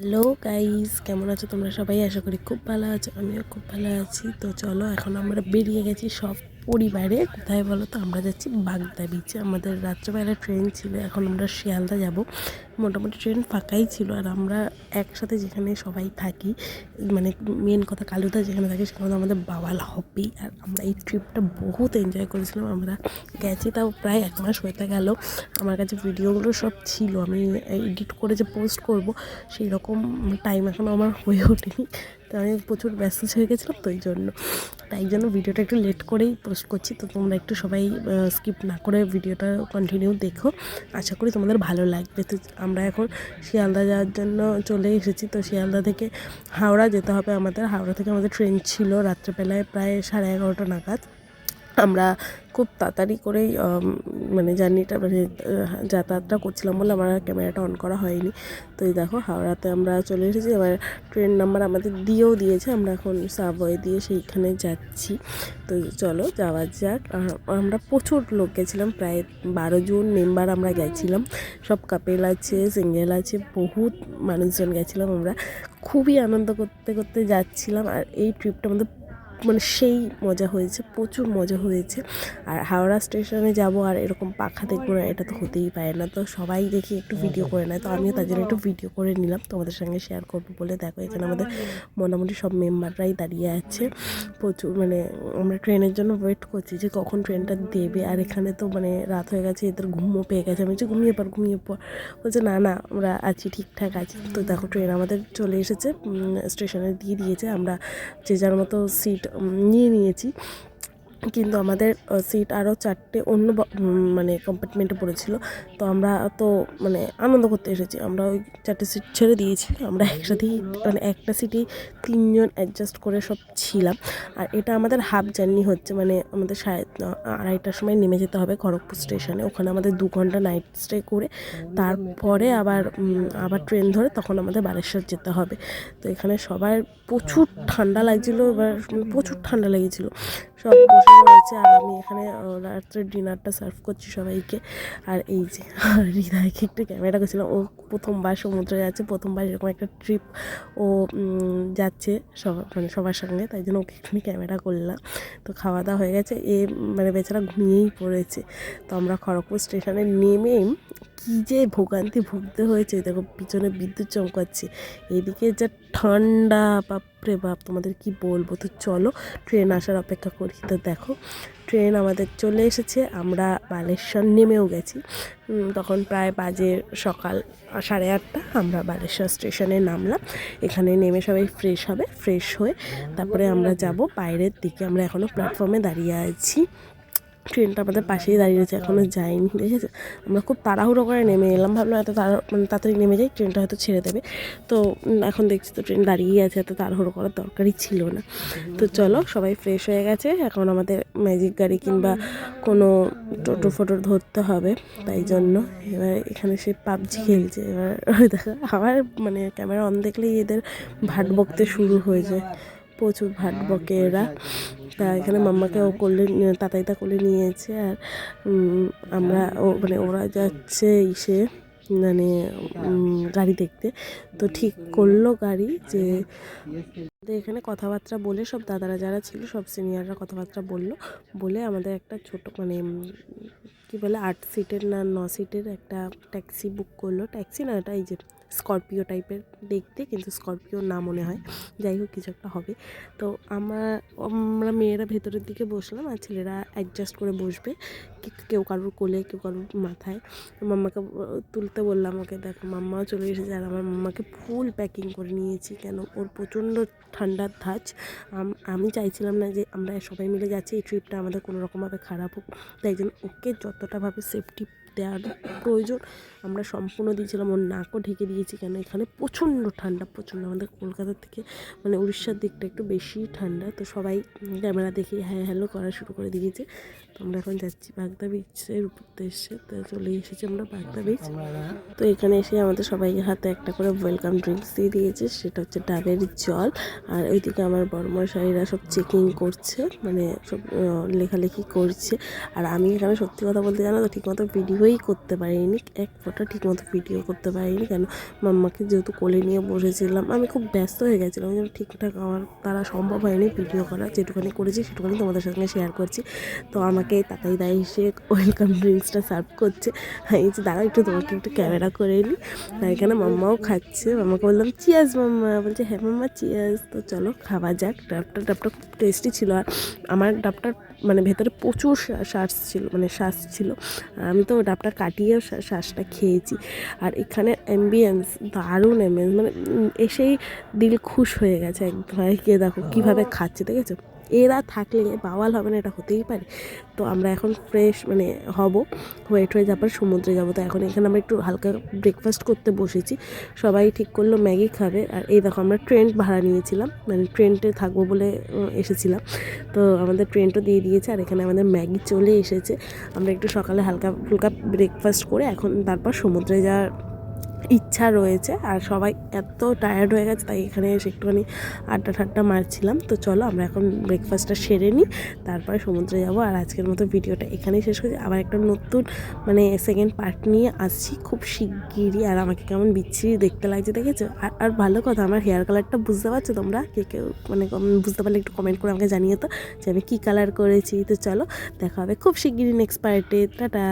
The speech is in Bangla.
হ্যালো গাইস কেমন আছো? তোমরা সবাই? আশা করি খুব ভালো আছো, আমিও খুব ভালো আছি। তো চলো, এখন আমরা বেরিয়ে গেছি সব পরিবারে, কোথায় বলো তো? আমরা যাচ্ছি বাগদা বিচে আমাদের রাত্রেবেলা ট্রেন ছিল, এখন আমরা শিয়ালদা যাব। মোটামুটি ট্রেন ফাঁকাই ছিল আর আমরা একসাথে যেখানে সবাই থাকি মানে মেন কথা কালুদা যেখানে থাকি, সেখানে আমাদের বাবাল হবেই আর আমরা এই ট্রিপটা বহুত এনজয় করেছিলাম। আমরা গেছি তাও প্রায় এক মাস হতে গেল। আমার কাছে ভিডিওগুলো সব ছিল। আমি এডিট করে যে পোস্ট করব সেই রকম টাইম এখনও আমার হয়ে ওঠেনি। তো আমি প্রচুর ব্যস্ত হয়ে গেছিলাম তো এই জন্য। তাই জন্য ভিডিওটা একটু লেট করেই পোস্ট করছি। তো তোমরা একটু সবাই স্কিপ না করে ভিডিওটা কন্টিনিউ দেখো। আশা করি তোমাদের ভালো লাগবে। তো আমরা এখন শিয়ালদা যাওয়ার জন্য চলে এসেছি। তো শিয়ালদা থেকে হাওড়া যেতে হবে আমাদের। হাওড়া থেকে আমাদের ট্রেন ছিল রাত্রেবেলায় প্রায় সাড়ে এগারোটা নাগাদ। আমরা খুব তাড়াতাড়ি করেই মানে জার্নিটা মানে যাতায়াতটা করছিলাম বলে আমার ক্যামেরাটা অন করা হয়নি। তো এই দেখো, হাওড়াতে আমরা চলে এসেছি। এবার ট্রেন নাম্বার আমাদের দিয়েও দিয়েছে। আমরা এখন সাবওয়ে দিয়ে সেইখানে যাচ্ছি। তো চলো, যাওয়া যাক। আমরা প্রচুর লোক গেছিলাম প্রায় বারো জন মেম্বার আমরা গেছিলাম। সব কাপেল আছে সিঙ্গেল আছে, বহুত মানুষজন গেছিলাম আমরা। খুবই আনন্দ করতে করতে যাচ্ছিলাম। আর এই ট্রিপটা আমাদের মানে সেই মজা হয়েছে, প্রচুর মজা হয়েছে। আর হাওড়া স্টেশনে যাব আর এরকম পাখা দেখব না, এটা তো হতেই পারে না। তো সবাই দেখি একটু ভিডিও করে নেয়। তো আমিও তার জন্য একটু ভিডিও করে নিলাম। তোমাদের সঙ্গে শেয়ার করব বলে। দেখো, এখানে আমাদের মোটামুটি সব মেম্বাররাই দাঁড়িয়ে আছে। প্রচুর মানে আমরা ট্রেনের জন্য ওয়েট করছি যে কখন ট্রেনটা দেবে। আর এখানে তো মানে রাত হয়ে গেছে, এদের ঘুমও পেয়ে গেছে। আমি যে ঘুমিয়ে পর ঘুমিয়ে পর বলছে, না না, আমরা আছি, ঠিকঠাক আছি। তো দেখো, ট্রেন আমাদের চলে এসেছে স্টেশনে দিয়ে দিয়েছে। আমরা যে যার মতো সিট নিয়ে নিয়েছি। কিন্তু আমাদের সিট আরও চারটে অন্য মানে কম্পার্টমেন্টে পড়েছিল। তো আমরা তো মানে আনন্দ করতে এসেছি। আমরা ওই চারটে সিট ছেড়ে দিয়েছি। আমরা একসাথেই মানে একটা সিটেই তিনজন অ্যাডজাস্ট করে সব ছিলাম। আর এটা আমাদের হাফ জার্নি হচ্ছে। মানে আমাদের সাড়ে আড়াইটার সময় নেমে যেতে হবে খড়গপুর স্টেশনে ওখানে আমাদের দু ঘণ্টা নাইট স্টে করে তারপরে আবার আবার ট্রেন ধরে তখন আমাদের বালেশ্বর যেতে হবে। তো এখানে সবার প্রচুর ঠান্ডা লাগছিল, এবার প্রচুর ঠান্ডা লেগেছিলো। সব রয়েছে আর আমি এখানে রাত্রে ডিনারটা সার্ভ করছি সবাইকে। আর এই যে হৃদয়কে একটু ক্যামেরা করছিলাম। ও প্রথমবার সমুদ্রে যাচ্ছে, প্রথমবার এরকম একটা ট্রিপ ও যাচ্ছে সবার মানে সবার সঙ্গে, তাই জন্য ওকে একটুখানি ক্যামেরা করলাম। তো খাওয়া দাওয়া হয়ে গেছে। এ মানে বেচারা ঘুমিয়েই পড়েছে। তো আমরা খড়গপুর স্টেশনে নেমে কী যে ভোগান্তি ভুগতে হয়েছে। দেখো, পিছনে বিদ্যুৎ চমকাচ্ছে, এদিকে যা ঠান্ডা, বাপরে বাপ, তোমাদের কি বলব? তো চলো, ট্রেন আসার অপেক্ষা করি। তো দেখো, ট্রেন আমাদের চলে এসেছে, আমরা বালেশ্বর নেমেও গেছি। তখন প্রায় বাজে সকাল সাড়ে আটটা, আমরা বালেশ্বর স্টেশনে নামলাম। এখানে নেমে সবাই ফ্রেশ হবে ফ্রেশ হয়ে তারপরে আমরা যাব। বাইরের দিকে আমরা এখনও প্ল্যাটফর্মে দাঁড়িয়ে আছি। ট্রেনটা আমাদের পাশেই দাঁড়িয়ে আছে এখনও যায়নি, ঠিক আছে? আমরা খুব তাড়াহুড়ো করে নেমে এলাম, ভাবলাম এত তাড়া মানে তাড়াতাড়ি নেমে যাই, ট্রেনটা হয়তো ছেড়ে দেবে। তো এখন দেখছি তো ট্রেন দাঁড়িয়েই আছে, এত তাড়াহুড়ো করার দরকারই ছিল না। তো চলো, সবাই ফ্রেশ হয়ে গেছে, এখন আমাদের ম্যাজিক গাড়ি কিংবা কোনো টোটো ফোটো ধরতে হবে, তাই জন্য এবার এখানে সে পাবজি খেলছে, এবার দেখো, আবার মানে ক্যামেরা অন দেখলেই এদের ভাট বকতে শুরু হয়ে যায়। প্রচুর ভাট বকে এরা তা এখানে মাম্মাকে ও করলে তাতাইতা করে নিয়েছে আর আমরা ও মানে ওরা যাচ্ছে ইসে মানে গাড়ি দেখতে। তো ঠিক করল গাড়ি যে আমাদের এখানে কথাবার্তা বলে সব দাদারা যারা ছিল, সব সিনিয়ররা কথাবার্তা বলল। বলে আমাদের একটা ছোট মানে কি বলে, আট সিটের না ন সিটের একটা ট্যাক্সি বুক করল। ট্যাক্সি না এটা এই যে স্করপিও টাইপের দেখতে, কিন্তু স্করপিও না মনে হয়। যাই হোক, কিছু একটা হবে। তো আমরা আমরা মেয়েরা ভেতরের দিকে বসলাম আর ছেলেরা অ্যাডজাস্ট করে বসবে। কেউ কারোর কোলে, কেউ কারোর মাথায়। তো মাম্মাকে তুলতে বললাম ওকে, দেখো, মাম্মাও চলে এসেছে আর আমার মাম্মাকে ফুল প্যাকিং করে নিয়েছি। কেন? ওর প্রচণ্ড ঠান্ডার ধাঁচ। আমি চাইছিলাম না যে আমরা সবাই মিলে যাচ্ছি, এই ট্রিপটা আমাদের কোনো রকমভাবে খারাপ হোক। তাই জন্য ওকে যতটাভাবে সেফটি দেওয়ার প্রয়োজন। আমরা সম্পূর্ণ দিয়েছিলাম ওর নাকও ঢেকে দিয়েছি কেন? এখানে প্রচণ্ড ঠান্ডা প্রচণ্ড। আমাদের কলকাতা থেকে মানে উড়িষ্যার দিকটা একটু বেশি ঠান্ডা। তো সবাই ক্যামেরা দেখে হ্যাঁ হ্যালো করা শুরু করে দিয়েছে। তো আমরা এখন যাচ্ছি বাগদা বিচের উদ্দেশ্যে তো চলে এসেছি আমরা বাগদা বিচ তো এখানে এসে আমাদের সবাই হাতে একটা করে ওয়েলকাম ড্রিঙ্কস দিয়ে দিয়েছে। সেটা হচ্ছে ডাবের জল। আর ওইদিকে আমার বর্মশালীরা সব চেকিং করছে মানে সব লেখালেখি করছে। আর আমি এখানে সত্যি কথা বলতে জানো তো ঠিকমতো ভিডিওই ভিডিওই করতে পারিনি, এক ফোটা ঠিকমতো ভিডিও করতে পারিনি কেন? মাম্মাকে যেহেতু কোলে নিয়ে বসেছিলাম, আমি খুব ব্যস্ত হয়ে গেছিলাম যেন ঠিকঠাক আমার তারা সম্ভব হয়নি ভিডিও করা যেটুখানি করেছি সেটুখানি তোমাদের সঙ্গে শেয়ার করছি। তো আমাকে তাতাই দাই এসে ওয়েলকাম ড্রিঙ্কসটা সার্ভ করছে। এই যে দাঁড়া একটু, তোমাকে একটু ক্যামেরা করে নিই আর এখানে মাম্মাও খাচ্ছে, মাম্মাকে বললাম চিয়াস মাম্মা। বলছে হ্যাঁ মাম্মা চিয়াস তো চলো, খাওয়া যাক। ডাবটা ডাবটা খুব টেস্টি ছিল আর আমার ডাবটার মানে ভেতরে প্রচুর শ্বাস ছিল মানে শ্বাস ছিল। আর আমি তো ডাবটা কাটিয়ে শ্বাসটা খেয়েছি। আর এখানে অ্যাম্বিয়েন্স দারুণ অ্যাম্বিয়েন্স মানে এসেই দিল খুশ হয়ে গেছে একদম। কে দেখো কীভাবে খাচ্ছে দেখেছ? এরা থাকলে বাওয়াল হবে না, এটা হতেই পারে। তো আমরা এখন ফ্রেশ মানে হব, হয়ে যাবার, সমুদ্রে যাব। তো এখন এখানে আমরা একটু হালকা ব্রেকফাস্ট করতে বসেছি। সবাই ঠিক করল, ম্যাগি খাবে। আর এই দেখো, আমরা ট্রেন্ট ভাড়া নিয়েছিলাম। মানে ট্রেন্টে থাকব বলে এসেছিলাম। তো আমাদের ট্রেনটা দিয়ে দিয়েছে, আর এখানে আমাদের ম্যাগি চলে এসেছে। আমরা একটু সকালে হালকা ফুলকা ব্রেকফাস্ট করে এখন তারপর সমুদ্রে যাওয়ার ইচ্ছা রয়েছে আর সবাই এত টায়ার্ড হয়ে গেছে, তাই এখানে এসে একটুখানি আড্ডা ঠাড্ডা মারছিলাম। তো চলো আমরা এখন ব্রেকফাস্টটা সেরে নিই, তারপরে সমুদ্রে যাব। আর আজকের মতো ভিডিওটা এখানেই শেষ করছি। আবার একটা নতুন মানে সেকেন্ড পার্ট নিয়ে আসছি খুব শিগগিরই। আর আমাকে কেমন বিচ্ছিরি দেখতে লাগছে, দেখেছ? আর আর ভালো কথা, আমার হেয়ার কালারটা বুঝতে পারছ তোমরা? কে কেউ মানে বুঝতে পারলে একটু কমেন্ট করে আমাকে জানিয়ে তো, যে আমি কী কালার করেছি। তো চলো, দেখা হবে খুব শিগগিরই নেক্সট পার্টে টাটা!